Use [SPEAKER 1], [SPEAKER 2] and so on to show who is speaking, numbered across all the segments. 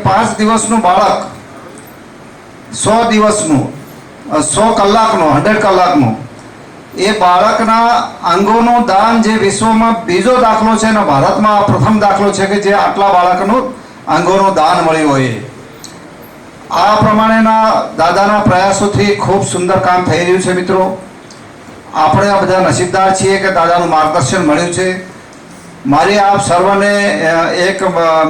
[SPEAKER 1] પાંચ દિવસનું બાળક, સો દિવસનું સો કલાકનું, હંડ્રેડ કલાકનું, એ બાળકના અંગોનું દાન જે વિશ્વમાં બીજો દાખલો છે અને ભારતમાં આ પ્રથમ દાખલો છે કે જે આટલા બાળકનું અંગોનું દાન મળ્યું હોય. આ પ્રમાણેના દાદાના પ્રયાસોથી ખૂબ સુંદર કામ થઈ રહ્યું છે મિત્રો. આપણે આ બધા નસીબદાર છીએ કે દાદાનું માર્ગદર્શન મળ્યું છે. મારી આપ સર્વને એક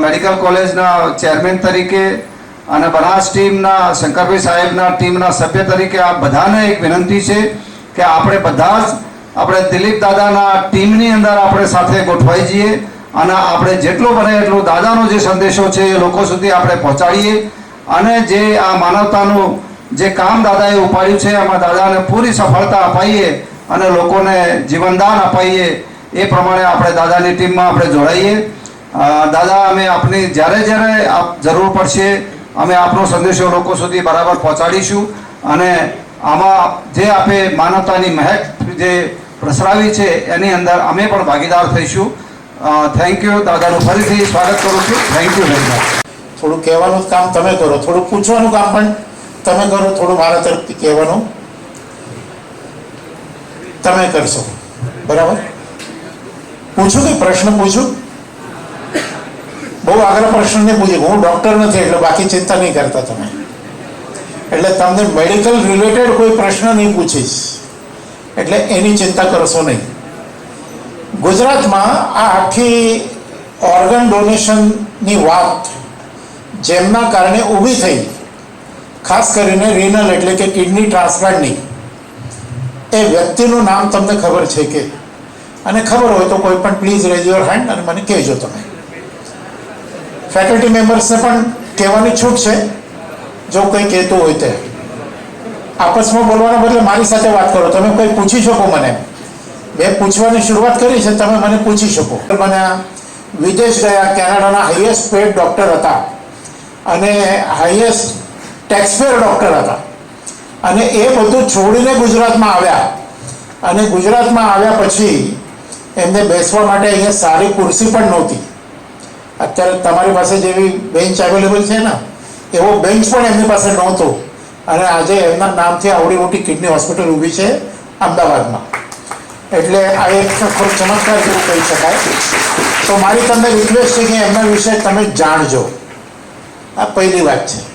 [SPEAKER 1] મેડિકલ કોલેજના ચેરમેન તરીકે અને બનાસ ટીમના, શંકરભાઈ સાહેબના ટીમના સભ્ય તરીકે આ બધાને એક વિનંતી છે કે આપણે બધા જ, આપણે દિલીપ દાદાના ટીમની અંદર આપણે સાથે ગોઠવાઈ જઈએ અને આપણે જેટલું બને એટલું દાદાનો જે સંદેશો છે એ લોકો સુધી આપણે પહોંચાડીએ અને જે આ માનવતાનું જે કામ દાદાએ ઉપાડ્યું છે, એમાં દાદાને પૂરી સફળતા અપાઈએ અને લોકોને જીવનદાન અપાઈએ એ પ્રમાણે આપણે દાદાની ટીમમાં આપણે જોડાઈએ. દાદા, અમે આપની જ્યારે જ્યારે આપ જરૂર પડશે, અમે આપનો સંદેશો લોકો સુધી બરાબર પહોંચાડીશું. અને આમાં જે આપે માનવતાની મહેક જે પ્રસરાવી છે, એની અંદર અમે પણ ભાગીદાર થઈશું. થેન્ક યુ દાદાનું ફરીથી સ્વાગત કરું છું. થેન્ક યુ વેરી મચ
[SPEAKER 2] થોડું કહેવાનું કામ તમે કરો. થોડું પૂછવાનું કામ પણ તમે કરો. થોડું મારા તરફથી કહેવાનું તમે કરશો. બરાબર? પૂછું કે પ્રશ્ન પૂછું? બહુ આગળ પ્રશ્ન નહીં પૂછે. હું ડૉક્ટર નથી, એટલે બાકી ચિંતા નહીં કરતા તમે. એટલે તમને મેડિકલ રિલેટેડ કોઈ પ્રશ્ન નહીં પૂછીશ. એટલે એની ચિંતા કરશો નહીં. ગુજરાતમાં આ આખી ઓર્ગન ડોનેશનની વાત જેમના કારણે ઊભી થઈ, ખાસ કરીને રિનલ એટલે કે કિડની ટ્રાન્સપ્લાન્ટની એ વ્યક્તિનું નામ તમને ખબર છે કે અને ખબર હોય તો કોઈ પણ પ્લીઝ રેઝ યોર હેન્ડ અને મને કહેજો તમે. ફેકલ્ટી મેમ્બર્સને પણ કહેવાની છૂટ છે. જો કંઈ કહેતું હોય તે. આપસમાં બોલવાના બદલે મારી સાથે વાત કરો. તમે કોઈ પૂછી શકો મને. મેં પૂછવાની શરૂઆત કરી છે, તમે મને પૂછી શકો. મને વિદેશ ગયા, કેનેડાના હાઈએસ્ટ પેડ ડૉક્ટર હતા. અને હાઈએસ્ટ ટેક્સપેયર ડૉક્ટર હતા. અને એ બધું છોડીને ગુજરાતમાં આવ્યા. અને ગુજરાતમાં આવ્યા પછી એમને બેસવા માટે અહીંયા સારી ખુરશી પણ નહોતી. અત્યારે તમારી પાસે જેવી બેન્ચ અવેલેબલ છે ને, એવો બેન્ચ પણ એમની પાસે નહોતો. અને આજે એમના નામથી આવડી મોટી કિડની હોસ્પિટલ ઊભી છે અમદાવાદમાં. એટલે આ એક ખૂબ ચમત્કાર જેવું કહી શકાય. તો મારી તમને રિક્વેસ્ટ છે કે એમના વિશે તમે જાણજો. આ પહેલી વાત છે.